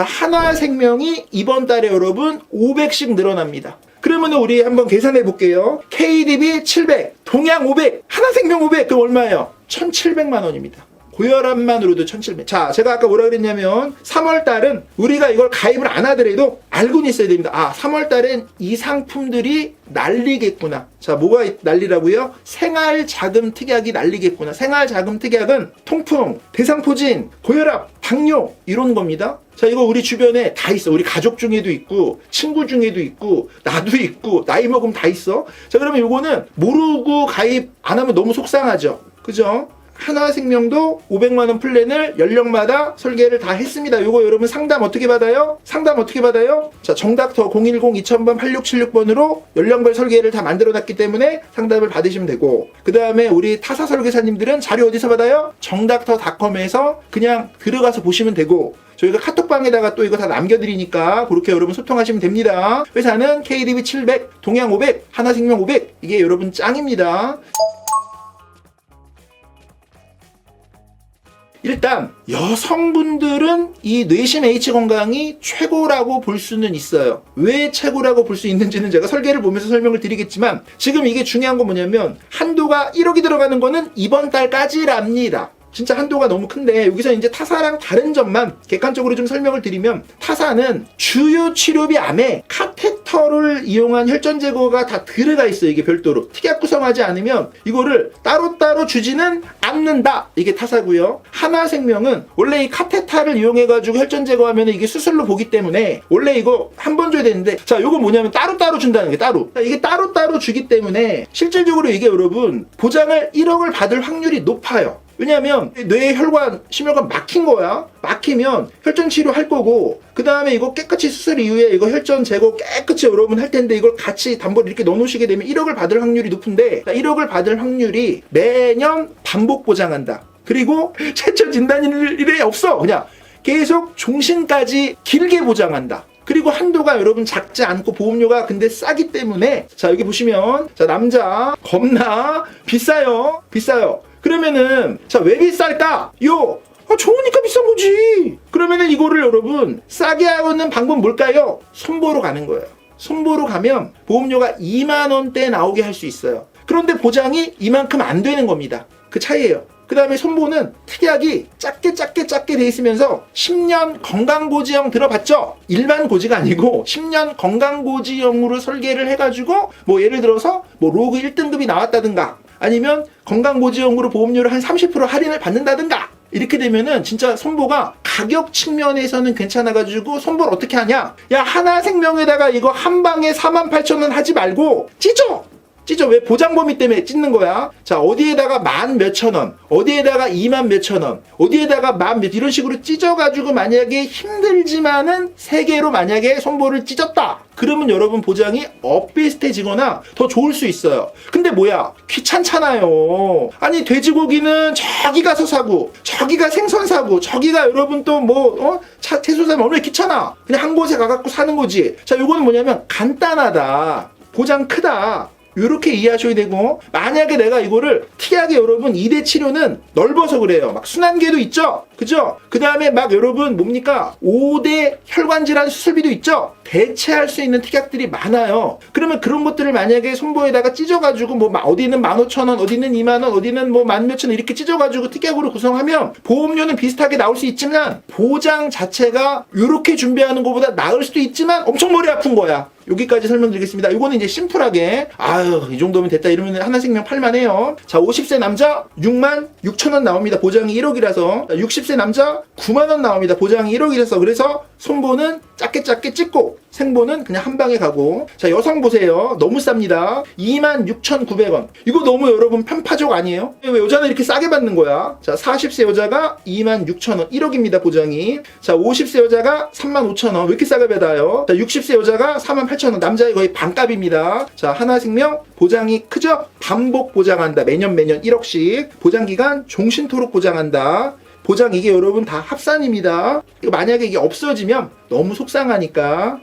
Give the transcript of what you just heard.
자, 하나 생명이 이번 달에 여러분 500씩 늘어납니다. 그러면 우리 한번 계산해 볼게요. KDB 700, 동양 500, 하나 생명 500, 그럼 얼마예요? 1,700만 원입니다. 고혈압만으로도 1,700. 자, 제가 아까 뭐라 그랬냐면 3월 달은 우리가 이걸 가입을 안 하더라도 알고는 있어야 됩니다. 아, 3월 달엔 이 상품들이 날리겠구나. 자, 뭐가 날리라고요? 생활 자금 특약이 날리겠구나. 생활 자금 특약은 통풍, 대상포진, 고혈압, 당뇨 이런 겁니다. 자, 이거 우리 주변에 다 있어. 우리 가족 중에도 있고, 친구 중에도 있고, 나도 있고, 나이 먹으면 다 있어. 자, 그러면 요거는 모르고 가입 안 하면 너무 속상하죠. 그죠? 하나생명도 500만 원 플랜을 연령마다 설계를 다 했습니다. 요거 여러분 상담 어떻게 받아요? 상담 어떻게 받아요? 자, 정닥터 010-2000번 8676번으로 연령별 설계를 다 만들어 놨기 때문에 상담을 받으시면 되고, 그 다음에 우리 타사 설계사님들은 자료 어디서 받아요? 정닥터닷컴에서 그냥 들어가서 보시면 되고, 저희가 카톡방에다가 또 이거 다 남겨드리니까 그렇게 여러분 소통하시면 됩니다. 회사는 KDB 700, 동양 500, 하나생명 500 이게 여러분 짱입니다. 일단 여성분들은 이 뇌심 H 건강이 최고라고 볼 수는 있어요. 왜 최고라고 볼 수 있는지는 제가 설계를 보면서 설명을 드리겠지만 지금 이게 중요한 건 뭐냐면 한도가 1억이 들어가는 거는 이번 달까지랍니다. 진짜 한도가 너무 큰데 여기서 이제 타사랑 다른 점만 객관적으로 좀 설명을 드리면 타사는 주요 치료비 암에 카테터를 이용한 혈전 제거가 다 들어가 있어요 이게 별도로. 특약 구성하지 않으면 이거를 따로따로 주지는 않는다. 이게 타사고요. 하나생명은 원래 이 카테타를 이용해 가지고 혈전 제거하면 이게 수술로 보기 때문에 원래 이거 한 번 줘야 되는데 자 이거 뭐냐면 따로따로 준다는 게 따로. 자, 이게 따로따로 주기 때문에 실질적으로 이게 여러분 보장을 1억을 받을 확률이 높아요 왜냐하면 뇌 혈관, 심혈관 막힌 거야. 막히면 혈전 치료 할 거고 그 다음에 이거 깨끗이 수술 이후에 이거 혈전 제거 깨끗이 여러분 할 텐데 이걸 같이 담보를 이렇게 넣어놓으시게 되면 1억을 받을 확률이 높은데 1억을 받을 확률이 매년 반복 보장한다. 그리고 최초 진단일이 없어. 그냥 계속 종신까지 길게 보장한다. 그리고 한도가 여러분 작지 않고 보험료가 근데 싸기 때문에 자 여기 보시면 자 남자 겁나 비싸요 비싸요 그러면은 자 왜 비쌀까? 요 아, 좋으니까 비싼 거지. 그러면은 이거를 여러분 싸게 하는 방법 뭘까요? 손보러 가는 거예요. 손보러 가면 보험료가 2만 원대 나오게 할 수 있어요. 그런데 보장이 이만큼 안 되는 겁니다. 그 차이예요. 그 다음에 손보는 특약이 작게 작게 작게 돼 있으면서 10년 건강고지형 들어봤죠? 일반 고지가 아니고 10년 건강고지형으로 설계를 해가지고 뭐 예를 들어서 뭐 로그 1등급이 나왔다든가 아니면 건강고지형으로 보험료를 한 30% 할인을 받는다든가 이렇게 되면은 진짜 손보가 가격 측면에서는 괜찮아가지고 손보를 어떻게 하냐? 야 하나 생명에다가 이거 한 방에 48,000원 하지 말고 찢어! 찢어 왜 보장 범위 때문에 찢는 거야? 자 어디에다가 만 몇천 원, 어디에다가 이만 몇천 원, 어디에다가 만 몇 이런 식으로 찢어가지고 만약에 힘들지만은 세 개로 만약에 손보를 찢었다. 그러면 여러분 보장이 엇비슷해지거나 더 좋을 수 있어요. 근데 뭐야 귀찮잖아요. 아니 돼지고기는 저기 가서 사고 저기가 생선 사고 저기가 여러분 또 뭐 어? 차 채소 사면 얼마나 귀찮아. 그냥 한 곳에 가갖고 사는 거지. 자 요거는 뭐냐면 간단하다. 보장 크다. 이렇게 이해하셔야 되고 만약에 내가 이거를 특이하게 여러분 2대 치료는 넓어서 그래요. 막 순환계도 있죠? 그죠? 그 다음에 막 여러분 뭡니까? 5대 혈관질환 수술비도 있죠? 대체할 수 있는 특약들이 많아요. 그러면 그런 것들을 만약에 손보에다가 찢어가지고 뭐막 어디는 15,000원 어디는 2만원 어디는 뭐 만 몇천 원 이렇게 찢어가지고 특약으로 구성하면 보험료는 비슷하게 나올 수 있지만 보장 자체가 이렇게 준비하는 것보다 나을 수도 있지만 엄청 머리 아픈 거야 여기까지 설명드리겠습니다. 이거는 이제 심플하게 아유 이 정도면 됐다 이러면 하나생명 팔만해요. 자 50세 남자 6만 6천 원 나옵니다. 보장이 1억이라서 60세 남자 9만 원 나옵니다. 보장이 1억이라서 그래서 손보는 작게 작게 찍고 생보는 그냥 한 방에 가고. 자 여성 보세요. 너무 쌉니다. 26,900원. 이거 너무 여러분 편파적 아니에요? 왜 여자는 이렇게 싸게 받는 거야? 자 40세 여자가 26,000원. 1억입니다 보장이. 자 50세 여자가 35,000원. 왜 이렇게 싸게 받아요? 자 60세 여자가 48,000원. 남자의 거의 반값입니다. 자 하나생명. 보장이 크죠? 반복 보장한다. 매년 매년 1억씩. 보장기간 종신토록 보장한다. 보장 이게 여러분 다 합산입니다. 만약에 이게 없어지면 너무 속상하니까